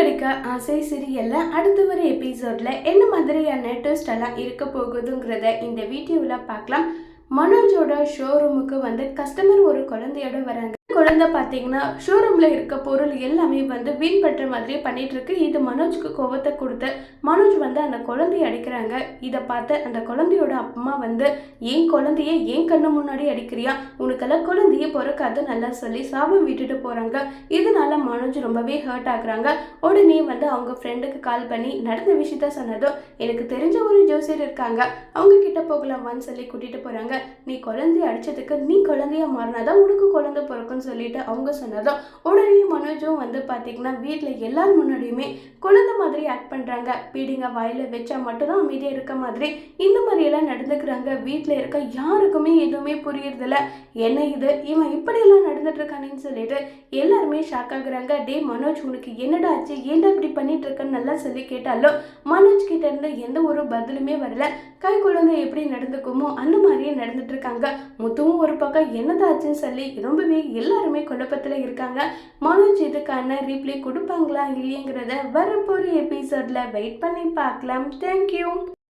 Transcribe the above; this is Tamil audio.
கிடைக்க ஆசை சிறியல்ல அடுத்த ஒரு எபிசோட்ல என்ன மாதிரியான டெஸ்ட் எல்லாம் இருக்க போகுதுங்கிறத இந்த வீடியோவில் பார்க்கலாம். மனோஜோட ஷோரூமுக்கு வந்து கஸ்டமர் ஒரு குழந்தையோட வராங்க. குழந்தை பார்த்தீங்கன்னா ஷோரூம்ல இருக்க பொருள் எல்லாமே வந்து வீண் பற்ற மாதிரி பண்ணிட்டு இருக்கு. இது மனோஜ்க்கு கோபத்தை கொடுத்து மனோஜ் வந்து அந்த குழந்தைய அடிக்கிறாங்க. இதை பார்த்து அந்த குழந்தையோட அம்மா வந்து என் குழந்தைய என் கண்ணு முன்னாடி அடிக்கிறியா? உனக்கெல்லாம் குழந்தைய பிறக்காது நல்லா சொல்லி சாபம் விட்டுட்டு போறாங்க. இதனால மனோஜ் ரொம்பவே ஹர்ட் ஆகுறாங்க. உடனே வந்து அவங்க ஃப்ரெண்டுக்கு கால் பண்ணி நடந்த விஷயத்த சொன்னதும் எனக்கு தெரிஞ்ச ஒரு ஜோசியர் இருக்காங்க. அவங்க கிட்ட போகலாமான்னு சொல்லி கூட்டிட்டு போறாங்க. நீ குழந்தைய அடிச்சதுக்கு நீ குழந்தைய மாறினாதான் உனக்கு குழந்தை பிறக்கும்னு சொல்லிட்டு அவங்க சொன்னதும் உடனே மனோஜும் வந்து பார்த்தீங்கன்னா வீட்டில் எல்லார் முன்னாடியுமே குழந்தை மாதிரி ஆக்ட் பண்ணுறாங்க பீடிங்க வாயில வச்சா மட்டும்தான் அமைதியாக இருக்க மாதிரி இந்த மாதிரியெல்லாம் நடந்துக்கிறாங்க. வீட்டில் இருக்க யாருக்குமே எதுவுமே புரியறதில்ல. என்ன இது? இவன் இப்படியெல்லாம் நடந்துட்டு இருக்கானேன்னு சொல்லிட்டு எல்லாருமே ஷாக் ஆகுறாங்க. டே மனோஜ் உனக்கு என்னடா ஆச்சு? ஏன்டா இப்படி பண்ணிட்டு இருக்கன்னு நல்லா சொல்லி கேட்டாலும் மனோஜ் கிட்ட இருந்து எந்த ஒரு பதிலுமே வரல. கை குழந்தை எப்படி நடந்துக்குமோ அந்த மாதிரியே நடந்துட்டு இருக்காங்க. முத்துவும் ஒரு பக்கம் என்னதாச்சுன்னு சொல்லி ரொம்பவே எல்லாருமே குழப்பத்துல இருக்காங்க. மனோஜ் இதுக்கான ரீப்ளே கொடுப்பாங்களா இல்லைங்கிறத வரப்போற எபிசோட்ல வெயிட் பண்ணி பார்க்கலாம். தேங்க்யூ